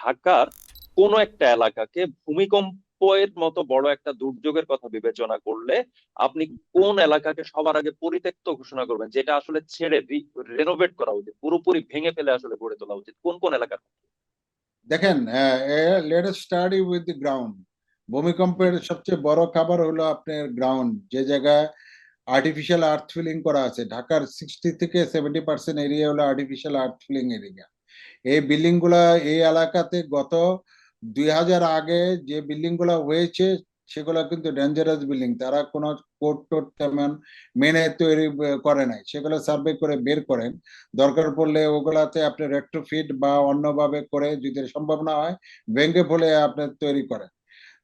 ঢাকার কোন একটা এলাকাকে ভূমিকম্পের মতো বড় একটা দুর্যোগের কথা বিবেচনা করলে আপনি কোন এলাকাকে সবার আগে পরিত্যক্ত ঘোষণা করবেন? যেটা আসলে ছেড়ে রেনোভেট করা উচিত, পুরোপুরি ভেঙে ফেলে আসলে গড়ে তোলা উচিত। কোন কোন এলাকা দেখেন let study with the ground ভূমিকম্পের সবচেয়ে বড় খাবার হলো আপনার গ্রাউন্ড যে জায়গায় আর্টিফিশিয়াল আর্থ ফিলিং করা আছে। ঢাকার সিক্সটি থেকে সেভেন্টি পার্সেন্ট এরিয়া হলো আর্টিফিশিয়াল আর্থ ফিলিং এরিয়া এই বিল্ডিংগুলা এই এলাকাতে গত দুই হাজার আগে যে বিল্ডিংগুলা হয়েছে, সেগুলো কিন্তু ডেঞ্জারাস বিল্ডিং তারা কোনো কোর্ট টোট তেমন মেনে তৈরি করে নাই। সেগুলো সার্ভে করে বের করেন। দরকার পড়লে ওগুলাতে আপনি রেট্রোফিট বা অন্যভাবে করে যদি সম্ভব না হয় ভেঙ্গে ফলে আপনি তৈরি করেন।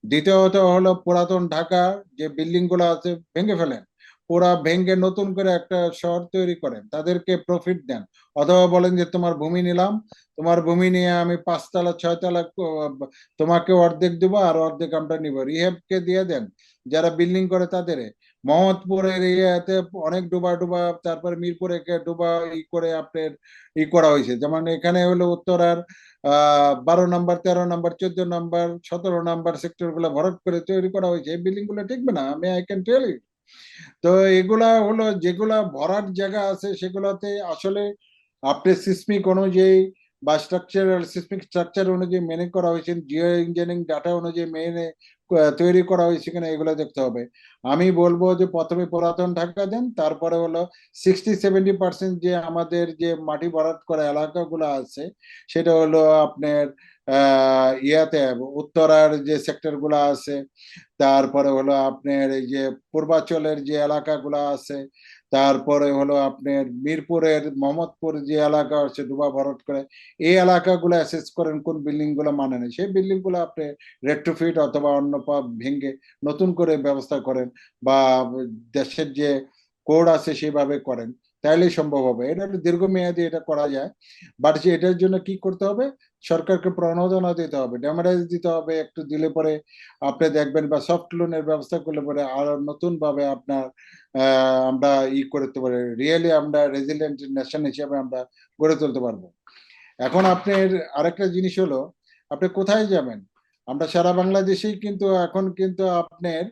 দ্বিতীয়ত হলো পুরাতন ঢাকা, যে বিল্ডিংগুলো আছে, ভেঙে ফেলেন। পুরা ভেঙ্গে নতুন করে একটা শহর তৈরি করেন, তাদেরকে প্রফিট দেন। অথবা বলেন যে, তোমার ভূমি নিলাম, তোমার ভূমি নিয়ে আমি পাঁচতলা, ছয়তলা তোমাকে অর্ধেক দিব আর অর্ধেক আমরা নিব। রিহেবকে দিয়ে দেন, যারা বিল্ডিং করে তাদের। মোহাম্মদপুরের এরিয়াতে অনেক ডুবা ডুবা, তারপর মিরপুরে ডুবা ই করে আপনার ই করা হয়েছে। যেমন এখানে হলো উত্তরার বারো নম্বর, তেরো নম্বর, চোদ্দ নম্বর, সতেরো নম্বর সেক্টরগুলো ভরট করে তৈরি করা হয়েছে। এই বিল্ডিংগুলো টিকবে না? আমি আই ক্যান টেল ইউ তো এগুলা হলো যেগুলা ভরার জায়গা আছে সেগুলাতে আসলে আপনি সিসমিক অনুযায়ী বা স্ট্রাকচার সিসমিক স্ট্রাকচার অনুযায়ী মেনে করা হয়েছে জিও ইঞ্জিনিয়ারিং ডাটা অনুযায়ী মেনে তৈরি করা হয়েছে কিনা এগুলো দেখতে হবে। আমি বলব যে প্রথমে পুরাতন ঢাকা দেন, তারপরে হলো সিক্সটি সেভেন্টি পার্সেন্ট যে আমাদের যে মাটি ভরাট করা এলাকাগুলো আছে, সেটা হলো আপনার ইয়াতে, উত্তরার যে সেক্টরগুলা আছে, তারপরে হলো আপনার এই যে পূর্বাঞ্চলের যে এলাকাগুলো আছে তারপরে হলো আপনার মিরপুরের, মোহাম্মদপুর যে এলাকা আছে ডুবা ভরট করে, এই এলাকাগুলো অ্যাসেস করেন কোন বিল্ডিংগুলো মানে নেই। সেই বিল্ডিংগুলো আপনি রেট্রোফিট অথবা অন্য ভেঙে নতুন করে ব্যবস্থা করেন বা দেশের যে কোড আছে সেভাবে করেন, তাইলেই সম্ভব হবে। এটা দীর্ঘমেয়াদী এটা করা যায় বাট এটার জন্য কি করতে হবে? সরকারকে প্রণোদনা দিতে হবে ড্যামারাইজ দিতে হবে, একটু দিলে পরে আপনি দেখবেন বা সফট লোনের ব্যবস্থা করলে পরে আরও নতুন ভাবে আপনার আমরা ই করতে পারি। রিয়েলি আমরা রেজিলেন্ট নেশন হিসেবে আমরা গড়ে তুলতে পারব। এখন আপনার আরেকটা জিনিস হলো, আপনি কোথায় যাবেন? আমরা সারা বাংলাদেশেই কিন্তু এখন কিন্তু আপনার,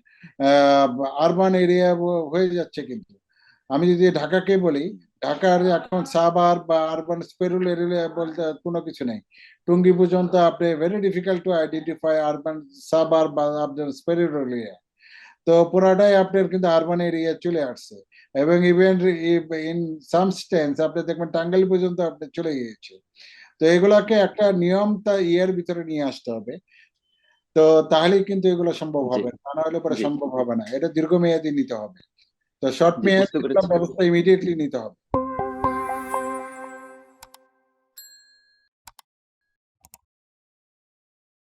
আহ আরবান এরিয়া হয়ে যাচ্ছে কিন্তু। আমি যদি ঢাকাকে বলি ঢাকার এখন সাবার বা আরবান স্পেরুল এরিয়া বলতে কোনো কিছু নেই। টুঙ্গি পর্যন্ত আপনি very difficult to identify urban suburb বা আপনার স্পেরুল এরিয়া তো পুরাটাই আপনার কিন্তু আরবান এরিয়া চলে আসছে। এবং ইভেন ইন সাম স্টেন্স আপনি দেখবেন টাঙ্গাইল পর্যন্ত আপনি চলে গিয়েছে। তো এগুলাকে একটা নিয়ম তা ইয়ের ভিতরে নিয়ে আসতে হবে। তো তাহলেই কিন্তু এগুলো সম্ভব হবে তা না হলে পরে সম্ভব হবে না। এটা দীর্ঘমেয়াদী নিতে হবে। তো শর্ট মেয়াদী ব্যবস্থা ইমিডিয়েটলি নিতে হবে